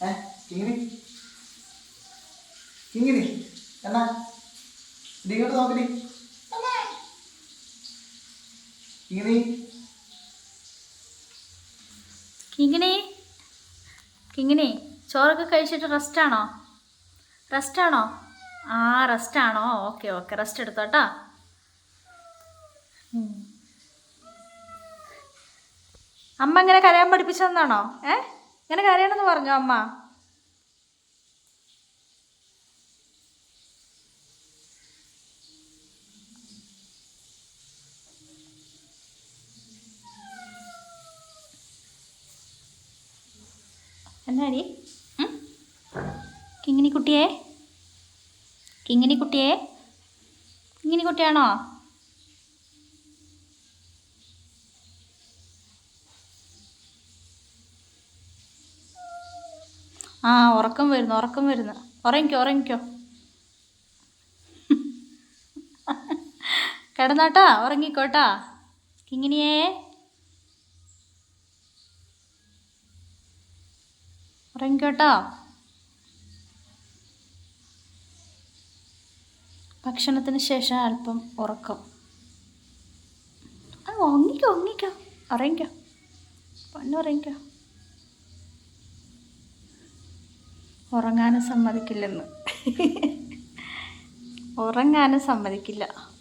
ഏ? കിങ്ങിനി കിങ്ങിനി എന്നാ? ഇങ്ങോട്ട് നോക്കടി കിങ്ങിനി കിങ്ങിനി കിങ്ങിണി? ചോറൊക്കെ കഴിച്ചിട്ട് റെസ്റ്റാണോ റെസ്റ്റാണോ ആ റെസ്റ്റാണോ ഓക്കെ ഓക്കെ റെസ്റ്റ് എടുത്തോട്ടോ. അമ്മ ഇങ്ങനെ കരയാൻ പഠിപ്പിച്ചതെന്നാണോ? ഏ? ഇങ്ങനെ കരയണമെന്ന് പറഞ്ഞോ അമ്മ? എന്നാടി കിങ്ങിനി കുട്ടിയെ കിങ്ങിണി കുട്ടിയെ കിങ്ങിണി കുട്ടിയാണോ ആ ഉറക്കം വരുന്നു ഉറക്കം വരുന്നു. ഉറങ്ങിക്കോ ഉറങ്ങിക്കോ. കിടന്നോട്ടാ ഉറങ്ങിക്കോട്ടാ. കിങ്ങിണിയേ ഉറങ്ങിക്കോട്ടോ. ഭക്ഷണത്തിന് ശേഷം അല്പം ഉറക്കം. ആ ഉറങ്ങിക്കോ ഉറങ്ങിക്കോ. ഉറങ്ങിക്കോ. പൊന്നുറങ്ങിക്കോ ഉറങ്ങാനും സമ്മതിക്കില്ലെന്ന്. ഉറങ്ങാനും സമ്മതിക്കില്ല.